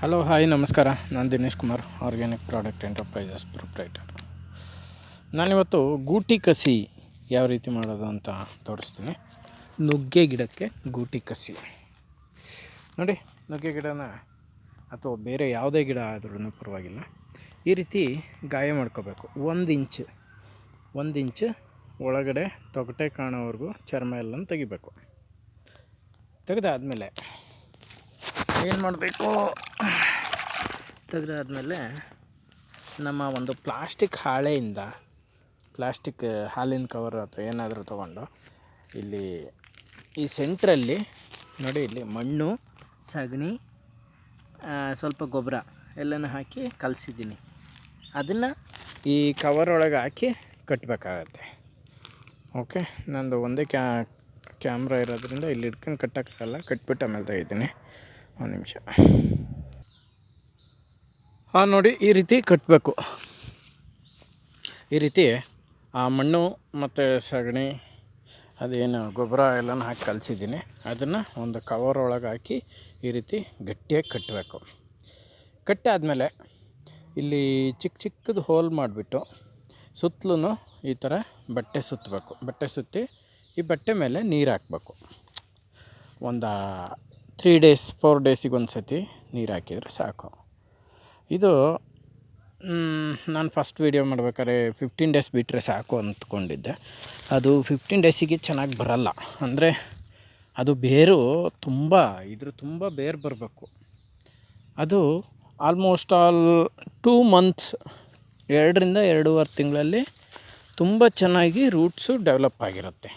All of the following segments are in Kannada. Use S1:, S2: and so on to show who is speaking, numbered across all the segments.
S1: ಹಲೋ ಹಾಯ್ ನಮಸ್ಕಾರ. ನಾನು Dinesh Kumar organic product enterprises proprietor ನಾನಿವತ್ತು ಗೂಟಿ ಕಸಿ ಯಾವ ರೀತಿ ಮಾಡೋದು ಅಂತ ತೋರಿಸ್ತೀನಿ. ನುಗ್ಗೆ ಗಿಡಕ್ಕೆ ಗೂಟಿ ಕಸಿ. ನೋಡಿ, ನುಗ್ಗೆ ಗಿಡನ ಅಥವಾ ಬೇರೆ ಯಾವುದೇ ಗಿಡ ಆದ್ರೂ ಪರವಾಗಿಲ್ಲ. ಈ ರೀತಿ ಗಾಯ ಮಾಡ್ಕೋಬೇಕು. ಒಂದು ಇಂಚ್ ಒಂದು ಇಂಚ್ ಒಳಗಡೆ ತೊಗಟೆ ಕಾಣೋವರೆಗೂ ಚರ್ಮ ಎಲ್ಲ ತೆಗಿಬೇಕು. ತೆಗೆದಾದ್ಮೇಲೆ ಏನು ಮಾಡಬೇಕು? ತೆಗೆದಾದ್ಮೇಲೆ ನಮ್ಮ ಒಂದು ಪ್ಲಾಸ್ಟಿಕ್ ಹಾಳೆಯಿಂದ, ಪ್ಲಾಸ್ಟಿಕ್ ಹಾಲಿನ ಕವರ್ ಅಥವಾ ಏನಾದರೂ ತೊಗೊಂಡು ಇಲ್ಲಿ ಈ ಸೆಂಟ್ರಲ್ಲಿ ನೋಡಿ ಇಲ್ಲಿ ಮಣ್ಣು, ಸಗಣಿ ಸ್ವಲ್ಪ ಗೊಬ್ಬರ ಎಲ್ಲನೂ ಹಾಕಿ ಕಲಸಿದ್ದೀನಿ. ಅದನ್ನು ಈ ಕವರ್ ಒಳಗೆ ಹಾಕಿ ಕಟ್ಟಬೇಕಾಗತ್ತೆ ಓಕೆ ನಂದು ಒಂದೇ ಕ್ಯಾ ಕ್ಯಾಮ್ರಾ ಇರೋದ್ರಿಂದ ಇಲ್ಲಿ ಇಟ್ಕೊಂಡು ಕಟ್ಟೋಕ್ಕಾಗಲ್ಲ, ಕಟ್ಬಿಟ್ಟು ಆಮೇಲೆ ತೆಗಿತೀನಿ. ಒಂದು ನಿಮಿಷ. ಹಾಂ ನೋಡಿ, ಈ ರೀತಿ ಕಟ್ಟಬೇಕು ಈ ರೀತಿ, ಆ ಮಣ್ಣು ಮತ್ತು ಸಗಣಿ, ಅದೇನು ಗೊಬ್ಬರ ಎಲ್ಲನೂ ಹಾಕಿ ಕಲಸಿದ್ದೀನಿ. ಅದನ್ನು ಒಂದು ಕವರ್ ಒಳಗೆ ಹಾಕಿ ಈ ರೀತಿ ಗಟ್ಟಿಯಾಗಿ ಕಟ್ಟಬೇಕು ಕಟ್ಟಾದಮೇಲೆ ಇಲ್ಲಿ ಚಿಕ್ಕ ಚಿಕ್ಕದು ಹೋಲ್ ಮಾಡಿಬಿಟ್ಟು ಸುತ್ತಲೂ ಈ ಥರ ಬಟ್ಟೆ ಸುತ್ತಬೇಕು ಬಟ್ಟೆ ಸುತ್ತಿ ಈ ಬಟ್ಟೆ ಮೇಲೆ ನೀರು ಹಾಕ್ಬೇಕು. ಒಂದು ತ್ರೀ ಡೇಸ್ ಫೋರ್ ಡೇಸಿಗೆ ಒಂದು ಸತಿ ನೀರು ಹಾಕಿದರೆ ಸಾಕು. ಇದು ನಾನು ಫಸ್ಟ್ ವೀಡಿಯೋ ಮಾಡ್ಬೇಕಾದ್ರೆ ಫಿಫ್ಟೀನ್ ಡೇಸ್ ಬಿಟ್ಟರೆ ಸಾಕು ಅಂದ್ಕೊಂಡಿದ್ದೆ ಅದು ಫಿಫ್ಟೀನ್ ಡೇಸಿಗೆ ಚೆನ್ನಾಗಿ ಬರಲ್ಲ. ಅಂದರೆ, ಅದು ಬೇರು ತುಂಬ, ಇದ್ರ ತುಂಬ ಬೇರು ಬರಬೇಕು. ಅದು ಆಲ್ಮೋಸ್ಟ್ ಆಲ್ ಟೂ ಮಂತ್ಸ್ ಎರಡರಿಂದ ಎರಡೂವರೆ ತಿಂಗಳಲ್ಲಿ ತುಂಬ ಚೆನ್ನಾಗಿ ರೂಟ್ಸು ಡೆವಲಪ್ ಆಗಿರುತ್ತೆ.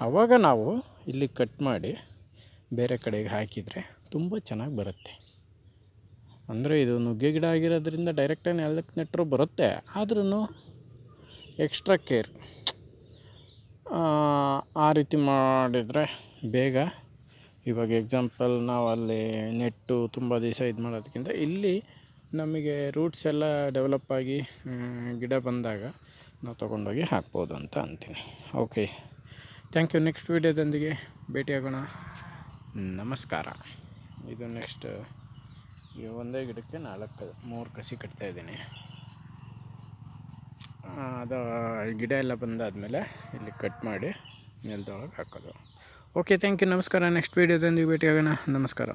S1: ಆವಾಗ ನಾವು ಇಲ್ಲಿ ಕಟ್ ಮಾಡಿ ಬೇರೆ ಕಡೆಗೆ ಹಾಕಿದರೆ ತುಂಬ ಚೆನ್ನಾಗಿ ಬರುತ್ತೆ. ಅಂದರೆ ಇದು ನುಗ್ಗೆ ಗಿಡ ಆಗಿರೋದ್ರಿಂದ ಡೈರೆಕ್ಟಾಗಿ ನೆಲಕ್ಕೆ ನೆಟ್ಟರು ಬರುತ್ತೆ. ಆದ್ರೂ ಎಕ್ಸ್ಟ್ರಾ ಕೇರ್ ಆ ರೀತಿ ಮಾಡಿದರೆ ಬೇಗ ಇವಾಗ ಎಕ್ಸಾಂಪಲ್ ನಾವು ಅಲ್ಲಿ ನೆಟ್ಟು ತುಂಬ ದಿವಸ ಇದು ಮಾಡೋದಕ್ಕಿಂತ ಇಲ್ಲಿ ನಮಗೆ ರೂಟ್ಸ್ ಎಲ್ಲ ಡೆವಲಪ್ ಆಗಿ ಗಿಡ ಬಂದಾಗ ನಾವು ತೊಗೊಂಡೋಗಿ ಹಾಕ್ಬೋದು ಅಂತ ಅಂತೀನಿ. ಓಕೆ ಥ್ಯಾಂಕ್ ಯು ನೆಕ್ಸ್ಟ್ ವೀಡಿಯೋದೊಂದಿಗೆ ಭೇಟಿಯಾಗೋಣ. ನಮಸ್ಕಾರ. ಇದು ನೆಕ್ಸ್ಟ್ ಈ ಒಂದೇ ಗಿಡಕ್ಕೆ ನಾಲ್ಕು, ಮೂರು ಕಸಿ ಕಟ್ತಾ ಇದ್ದೀನಿ. ಅದು ಗಿಡ ಎಲ್ಲ ಬಂದಾದಮೇಲೆ ಇಲ್ಲಿ ಕಟ್ ಮಾಡಿ ನೆಲದೊಳಗೆ ಹಾಕೋದು. ಓಕೆ ಥ್ಯಾಂಕ್ ಯು ನಮಸ್ಕಾರ. ನೆಕ್ಸ್ಟ್ ವೀಡಿಯೋದೊಂದಿಗೆ ಭೇಟಿಯಾಗೋಣ. ನಮಸ್ಕಾರ.